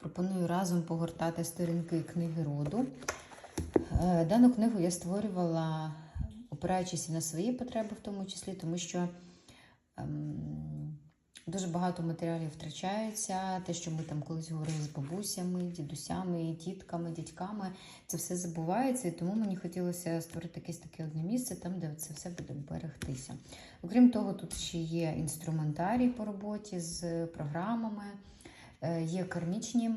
Пропоную разом погортати сторінки книги роду. Е, Дану книгу я створювала, опираючись і на свої потреби, в тому числі, тому що ем, дуже багато матеріалів втрачається. Те, що ми там колись говорили з бабусями, дідусями, тітками, дядьками, це все забувається. І тому мені хотілося створити якесь таке одне місце, там, де це все буде берегтися. Окрім того, тут ще є інструментарій по роботі з програмами. Е, Є кармічні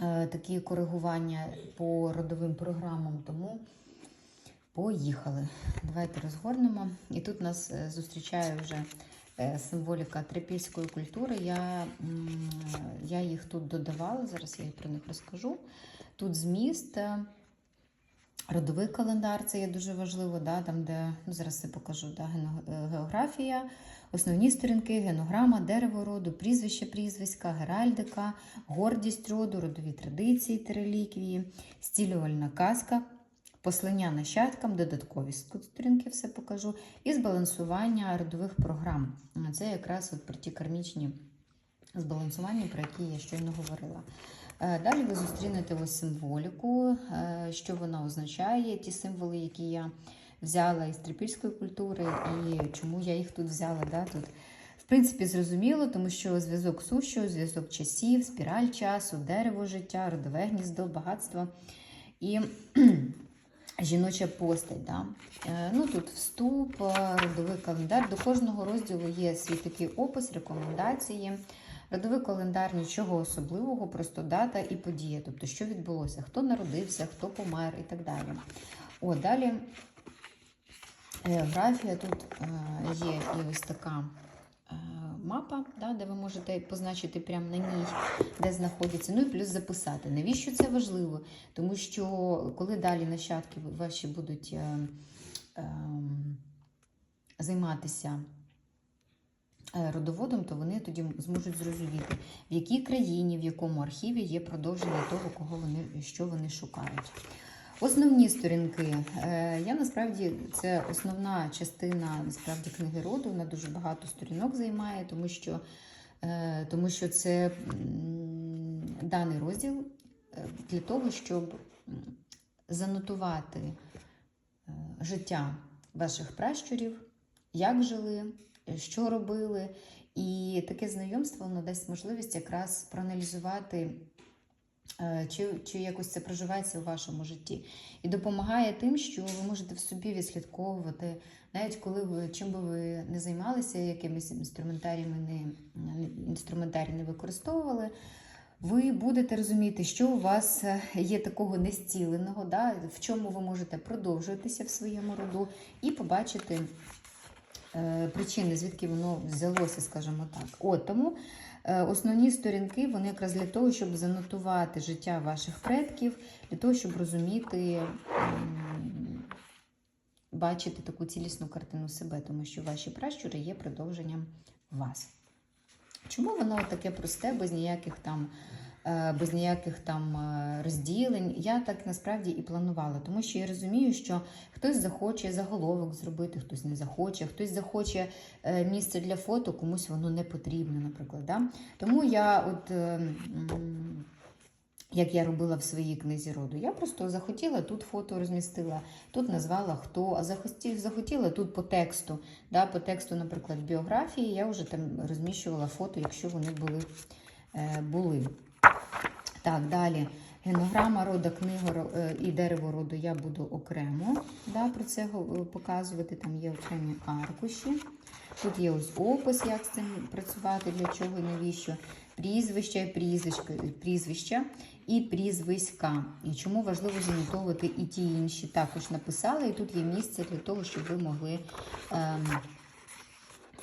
е, такі коригування по родовим програмам, тому поїхали. Давайте розгорнемо. І тут нас е, зустрічає вже символіка трипільської культури. Я, я їх тут додавала, зараз я про них розкажу. Тут зміст. Родовий календар це є дуже важливо, да, там, де ну, зараз все покажу, да, географія, основні сторінки, генограма, дерево роду, прізвище прізвиська, геральдика, гордість роду, родові традиції та реліквії, стілювальна казка, послання нащадкам, додаткові сторінки все покажу, і збалансування родових програм. Це якраз от про ті кармічні збалансування, про які я щойно говорила. Е, Далі ви зустрінете символіку, е, що вона означає, ті символи, які я взяла із трипільської культури, і чому я їх тут взяла. Да, тут. В принципі, зрозуміло, тому що зв'язок сущого, зв'язок часів, спіраль часу, дерево життя, родове гніздо, багатство і жіноча постать. Да. Е, Ну, тут вступ, е, родовий календар. До кожного розділу є свій такий опис, рекомендації. Родовий календар нічого особливого, просто дата і подія, тобто що відбулося, хто народився, хто помер і так далі. О, далі географія. Тут е, є і ось така е, мапа, да, де ви можете позначити прямо на ній, де знаходиться. Ну і плюс записати. Навіщо це важливо? Тому що коли далі нащадки ваші будуть е, займатися родоводом, то вони тоді зможуть зрозуміти, в якій країні, в якому архіві є продовження того, кого вони що вони шукають. Основні сторінки. Е, Я насправді це основна частина насправді книги роду. Вона дуже багато сторінок займає, тому що, е, тому що це даний розділ е, для того, щоб занотувати життя ваших пращурів, як жили, що робили. І таке знайомство воно дасть можливість якраз проаналізувати, чи, чи якось це проживається у вашому житті. І допомагає тим, що ви можете в собі відслідковувати, навіть коли ви чим би ви не займалися, якимись інструментаріями не, інструментарій не використовували. Ви будете розуміти, що у вас е, є такого нестіленого, да, в чому ви можете продовжуватися в своєму роду, і побачити е, причини, звідки воно взялося, скажімо так. От тому е, основні сторінки вони якраз для того, щоб занотувати життя ваших предків, для того, щоб розуміти, бачити таку цілісну картину себе, тому що ваші пращури є продовженням вас. Чому воно таке просте, без ніяких там. Е, Без ніяких там е, розділень. Я так насправді і планувала, тому що я розумію, що хтось захоче заголовок зробити, хтось не захоче, хтось захоче е, місце для фото, комусь воно не потрібно, наприклад. Да? Тому я, от, як я робила в своїй книзі роду, я просто захотіла тут фото розмістила, тут назвала хто, а захотіла, тут по тексту. Да? По тексту, наприклад, біографії, я вже там розміщувала фото, якщо вони були. були. Так, далі. Генограма роду, книга е, і дерево роду я буду окремо да, про це показувати. Там є окремі аркуші. Тут є ось опис, як з цим працювати, для чого і навіщо. Прізвища, і прізвиська, прізвища і прізвиська. І чому важливо занотовувати і ті інші. Також написала, і тут є місце для того, щоб ви могли. Ем,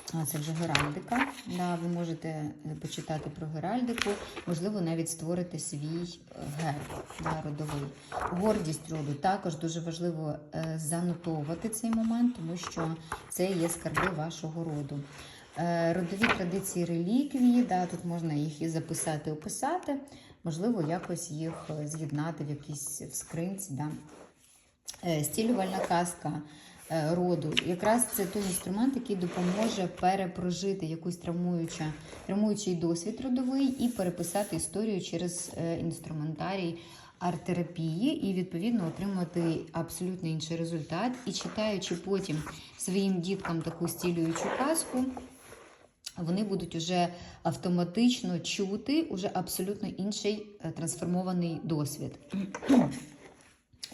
Це вже Геральдика. Да, ви можете почитати про Геральдику, можливо, навіть створити свій е, герб да, родовий. Гордість роду також дуже важливо е, занотовувати цей момент, тому що це є скарби вашого роду. Е, Родові традиції реліквії, да, тут можна їх і записати, описати, можливо, якось їх з'єднати в якійсь в скринці. Да. Стілювальна казка. Е, роду. Якраз це той інструмент, який допоможе перепрожити якусь травмуючу, травмуючий досвід родовий і переписати історію через е, інструментарій арт-терапії і відповідно отримати абсолютно інший результат. І читаючи потім своїм діткам таку стілюючу казку, вони будуть уже автоматично чути уже абсолютно інший е, трансформований досвід.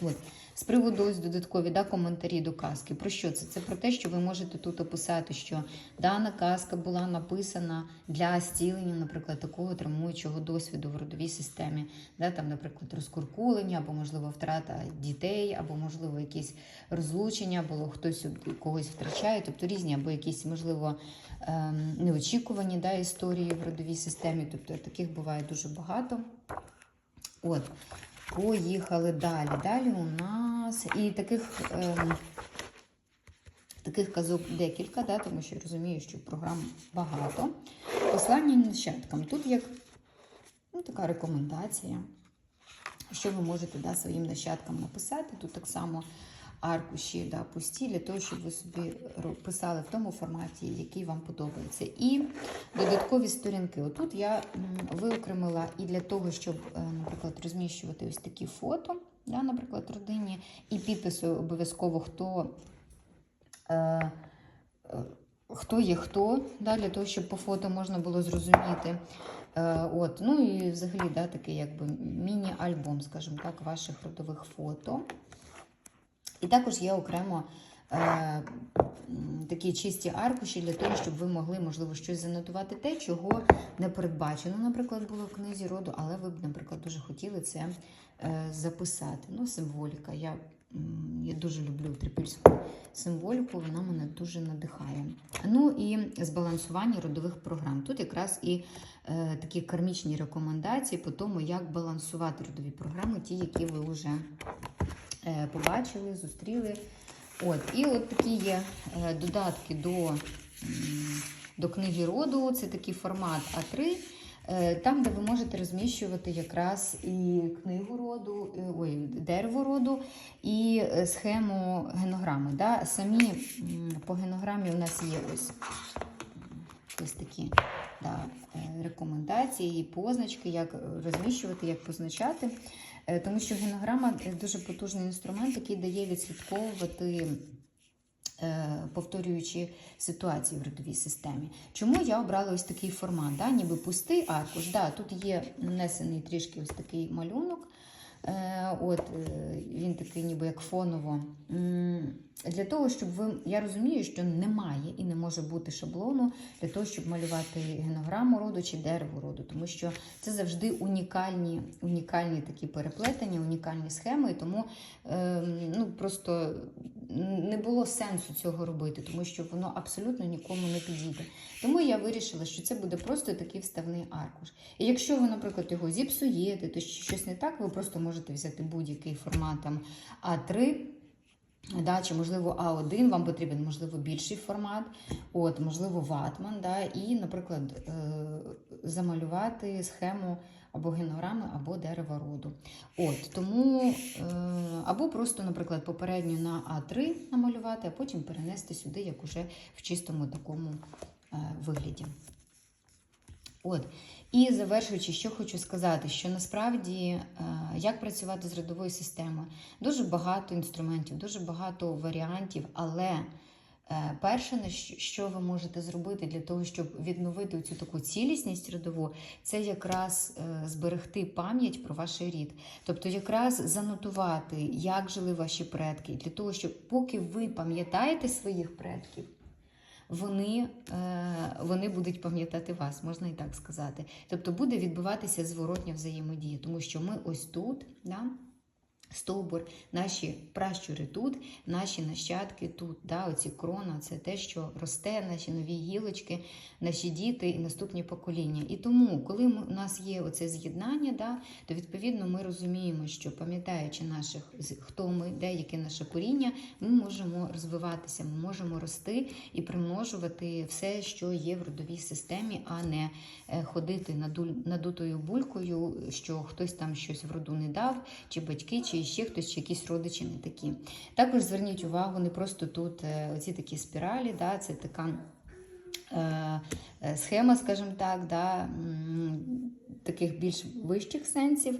От. З приводу ось додаткові да, коментарі до казки. Про що це? Це про те, що ви можете тут описати, що дана казка була написана для зцілення, наприклад, такого травмуючого досвіду в родовій системі. Да, там, наприклад, розкуркулення, або, можливо, втрата дітей, або, можливо, якісь розлучення, або хтось когось втрачає, тобто різні, або якісь, можливо, ем, неочікувані да, історії в родовій системі. Тобто таких буває дуже багато. От. Поїхали далі. Далі у нас і таких ем, таких казок декілька, да, тому що я розумію, що програм багато. Послання нащадкам. Тут як ну, така рекомендація, що ви можете да, своїм нащадкам написати. Тут так само аркуші да, пусті, для того, щоб ви собі писали в тому форматі, який вам подобається. І додаткові сторінки. Отут я виокремила і для того, щоб, е, наприклад, розміщувати ось такі фото, да, наприклад, родині, і підписи обов'язково, хто. Е, е, Хто є хто, да, для того, щоб по фото можна було зрозуміти. Е, от, ну і взагалі да, такий якби міні-альбом, скажімо так, ваших родових фото. І також є окремо е, такі чисті аркуші для того, щоб ви могли, можливо, щось занотувати те, чого не передбачено, наприклад, було в книзі роду, але ви б, наприклад, дуже хотіли це е, записати. Ну, символіка. Я, я дуже люблю трипільську символіку, вона мене дуже надихає. Ну і збалансування родових програм. Тут якраз і е, такі кармічні рекомендації по тому, як балансувати родові програми, ті, які ви вже побачили, зустріли. От, і от такі є е, додатки до, до книги роду. Це такий формат А3. е, Там, де ви можете розміщувати якраз і книгу роду, е, ой, дерево роду і е, схему генограми. Да? Самі по генограмі у нас є ось, ось такі да, е, рекомендації і позначки, як розміщувати, як позначати. Е, Тому що генограма дуже потужний інструмент, який дає відслідковувати. е, Повторюючи ситуації в родовій системі. Чому я обрала ось такий формат? Да? Ніби пустий аркуш. Да, тут є нанесений трішки ось такий малюнок. Е, От він такий, ніби як фоново. Для того, щоб ви. Я розумію, що немає і не може бути шаблону для того, щоб малювати генограму роду чи дерево роду, тому що це завжди унікальні, унікальні такі переплетення, унікальні схеми. І тому е, ну, просто не було сенсу цього робити, тому що воно абсолютно нікому не підійде. Тому я вирішила, що це буде просто такий вставний аркуш. І якщо ви, наприклад, його зіпсуєте, то щось не так, ви просто можете взяти будь-який формат там А3. Да, чи, можливо, А1 вам потрібен, можливо, більший формат, от, можливо, ватман, да, і, наприклад, е, замалювати схему або генограми, або дерева роду. От, тому, е, або просто, наприклад, попередньо на А3 намалювати, а потім перенести сюди, як уже в чистому такому е, вигляді. От. І завершуючи, що хочу сказати, що насправді е, як працювати з родовою системою, дуже багато інструментів, дуже багато варіантів, але е, перше, що- ви можете зробити для того, щоб відновити цю таку цілісність родову, це якраз е, зберегти пам'ять про ваш рід. Тобто, якраз занотувати, як жили ваші предки, для того, щоб поки ви пам'ятаєте своїх предків вони, е, вони будуть пам'ятати вас, можна і так сказати. Тобто буде відбуватися зворотня взаємодія, тому що ми ось тут, да, стовбур, наші пращури тут, наші нащадки тут. Да, оці крона це те, що росте, наші нові гілочки, наші діти і наступні покоління. І тому, коли у нас є оце з'єднання, да, то відповідно ми розуміємо, що пам'ятаючи наших хто ми, де яке наше коріння, ми можемо розвиватися, ми можемо рости і примножувати все, що є в родовій системі, а не е, ходити надутою булькою, що хтось там щось в роду не дав, чи батьки, чи чи ще хтось, чи якісь родичі не такі. Також зверніть увагу, не просто тут е, оці такі спіралі, да, це така. е, е, Схема, скажімо так, да, таких більш вищих сенсів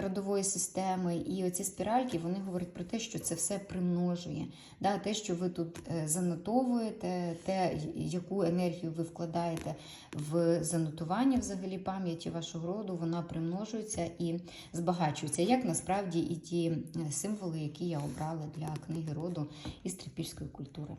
родової системи. І оці спіральки вони говорять про те, що це все примножує. Да, те, що ви тут е, занотовуєте, те, яку енергію ви вкладаєте в занотування взагалі пам'яті вашого роду, вона примножується і збагачується, як насправді і ті е, символи, які я обрала для книги роду із трипільської культури.